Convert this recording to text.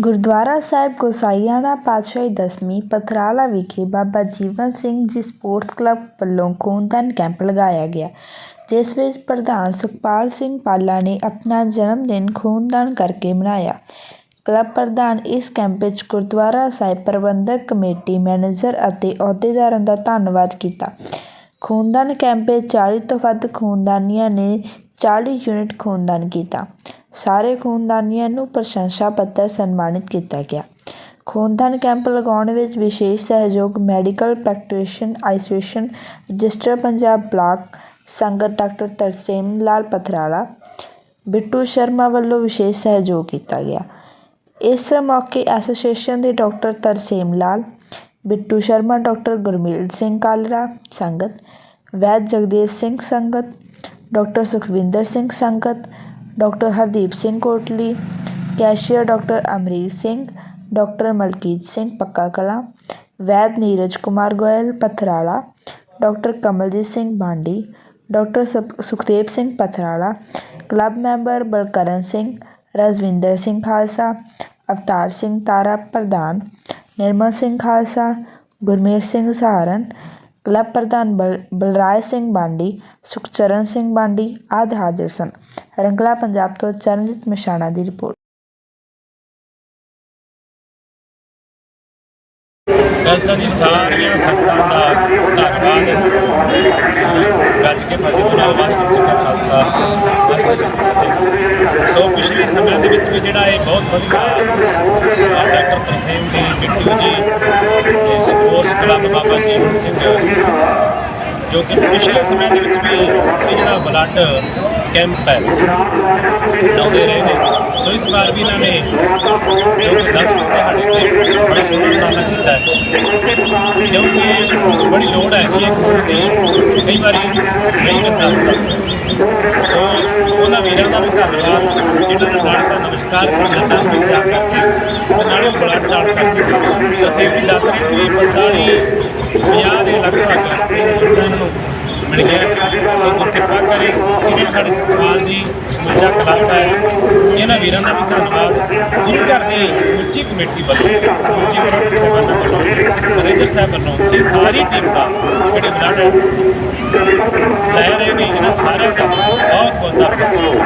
ਗੁਰਦੁਆਰਾ ਸਾਹਿਬ ਗੋਸਾਈਂਆਣਾ ਪਾਤਸ਼ਾਹੀ ਦਸਵੀਂ ਪਥਰਾਲਾ ਵਿਖੇ ਬਾਬਾ ਜੀਵਨ ਸਿੰਘ ਜੀ ਸਪੋਰਟਸ ਕਲੱਬ ਵੱਲੋਂ ਖੂਨਦਾਨ ਕੈਂਪ ਲਗਾਇਆ ਗਿਆ, ਜਿਸ ਵਿੱਚ ਪ੍ਰਧਾਨ ਸੁਖਪਾਲ ਸਿੰਘ ਪਾਲਾ ਨੇ ਆਪਣਾ ਜਨਮ ਦਿਨ ਖੂਨਦਾਨ ਕਰਕੇ ਮਨਾਇਆ। ਕਲੱਬ ਪ੍ਰਧਾਨ ਇਸ ਕੈਂਪ ਵਿੱਚ ਗੁਰਦੁਆਰਾ ਸਾਹਿਬ ਪ੍ਰਬੰਧਕ ਕਮੇਟੀ ਮੈਨੇਜਰ ਅਤੇ ਅਹੁਦੇਦਾਰਾਂ ਦਾ ਧੰਨਵਾਦ ਕੀਤਾ। ਖੂਨਦਾਨ ਕੈਂਪ ਵਿੱਚ 40 ਤੋਂ ਵੱਧ ਖੂਨਦਾਨੀਆਂ ਨੇ 40 ਯੂਨਿਟ ਖੂਨਦਾਨ ਕੀਤਾ। ਸਾਰੇ ਖੂਨਦਾਨੀਆਂ ਨੂੰ ਪ੍ਰਸ਼ੰਸਾ ਪੱਤਰ ਸਨਮਾਨਿਤ ਕੀਤਾ ਗਿਆ। ਖੂਨਦਾਨ ਕੈਂਪ ਲਗਾਉਣ ਵਿੱਚ ਵਿਸ਼ੇਸ਼ ਸਹਿਯੋਗ medical practitioner association register Punjab block Sangat doctor Tarsem Lal Pathrala, Bittu Sharma ਵੱਲੋਂ ਵਿਸ਼ੇਸ਼ ਸਹਿਯੋਗ ਕੀਤਾ ਗਿਆ। ਇਸ ਮੌਕੇ ਐਸੋਸੀਏਸ਼ਨ ਦੇ ਡਾਕਟਰ ਤਰਸੇਮ ਲਾਲ, ਬਿੱਟੂ ਸ਼ਰਮਾ ਡਾਕਟਰ ਗੁਰਮੀਲ ਸਿੰਘ ਕਾਲਰਾ ਸੰਗਤ, ਵੈਦ Jagdev Singh Sangat, doctor Sukhwinder Singh Sangat doctor Hardeep Singh Kotli, cashier doctor Amrik Singh, doctor Malkit Singh Pakka Kalan, ਵੈਦ Neeraj Kumar Goyal Pathrala, doctor Kamaljit Singh Bandi, doctor Sukh- Sukhdev Singh Pathrala, club member Balkaran Singh Rajwinder Singh Khalsa, Avtar Singh Tara ਪ੍ਰਧਾਨ, Nirmal Singh Khalsa Gurmer Singh Saharan club ਪ੍ਰਧਾਨ ਬਲ ਬਲਰਾਜ ਸਿੰਘ ਬਾਂਡੀ ਸੁਖਚਰਨ ਸਿੰਘ ਬਾਂਡੀ ਆਦਿ ਹਾਜ਼ਰ ਸਨ। ਰੰਗਲਾ ਪੰਜਾਬ ਤੋਂ ਚਰਨਜੀਤ ਮਿਸ਼ਾਣਾ ਦੀ report. ਪਹਿਲਾਂ ਤਾਂ ਜੀ ਸਾਰੀਆਂ ਸੰਗਤਾਂ ਦਾ ਧੰਨਵਾਦ। ਗੱਜ ਕੇ ਫਤਿਹ ਬੁਲਾਓ ਵਾਹਿਗੁਰੂ ਖਾਲਸਾ। ਸੋ ਪਿਛਲੇ ਸਮੇਂ ਦੇ ਵਿੱਚ ਵੀ ਜਿਹੜਾ ਇਹ ਬਹੁਤ ਵਧੀਆ ਡਾਕਟਰ ਤਰਸੇਮ ਜੀ ਬਿੱਟੂ ਜੀ ਧੰਨ ਬਾਬਾ ਜੀਵਨ ਸਿੰਘ ਜੋ ਕਿ ਪਿਛਲੇ ਸਮੇਂ ਦੇ ਵਿੱਚ ਵੀ ਇਹ ਜਿਹੜਾ ਬਲੱਡ ਕੈਂਪ ਹੈ, ਲਾਉਂਦੇ ਰਹੇ ਨੇ। ਸੋ ਇਸ ਵਾਰ ਵੀ ਇਹਨਾਂ ਨੇ ਜੋ ਕਿ 10 ਦਿਹਾੜੇ ਤੇ ਬੜਾ ਸੋਹਣਾ ਉਪਰਾਲਾ ਕੀਤਾ ਹੈ। ਕਿਉਂਕਿ ਬੜੀ ਲੋੜ ਹੈ ਕਿ ਖੂਨ ਕਈ ਵਾਰੀ ਨਹੀਂ ਮਿਲਦਾ ਸੋ ਉਹਨਾਂ ਵੀਰਾਂ ਦਾ ਵੀ ਧੰਨਵਾਦ ਜਿਹਨਾਂ ਨੇ ਨਾਲ ਦਾ ਨਮਸਕਾਰ ਕੀਤਾ, ਦਸ ਮਿੰਟ ਕਰਕੇ ਤੇ ਨਾਲੇ ਬਲੱਡ ਦਾਨ ਕਰਕੇ ਅਸੀਂ ਦੱਸ ਰਹੇ ਸੀ 45 50 ਦੇ ਲਗਭਗ ਇਹਨਾਂ ਨੂੰ ਮਿਲ ਗਿਆ। ਸੋ ਕਿਰਪਾ ਕਰੇ। ਜਿਵੇਂ ਸਾਡੇ ਸਤਪਾਲ ਜੀ, ਮੇਰਾ ਕਲੱਬ ਹੈ, ਇਹਨਾਂ ਵੀਰਾਂ ਦਾ ਵੀ ਧੰਨਵਾਦ। ਗੁਰੂ ਘਰ ਦੀ ਸਮੁੱਚੀ ਕਮੇਟੀ ਵੱਲੋਂ, ਸਮੁੱਚੀ ਕਮੇਟੀ ਸਾਹਿਬਾਨਾਂ ਵੱਲੋਂ, ਮੈਨੇਜਰ ਸਾਹਿਬ ਵੱਲੋਂ ਇਹ ਸਾਰੀ ਟੀਮ ਦਾ ਜਿਹੜੇ ਬਲੱਡ ਲੈ ਰਹੇ ਨੇ ਇਹਨਾਂ ਸਾਰਿਆਂ ਦਾ ਬਹੁਤ ਬਹੁਤ ਧੰਨਵਾਦ।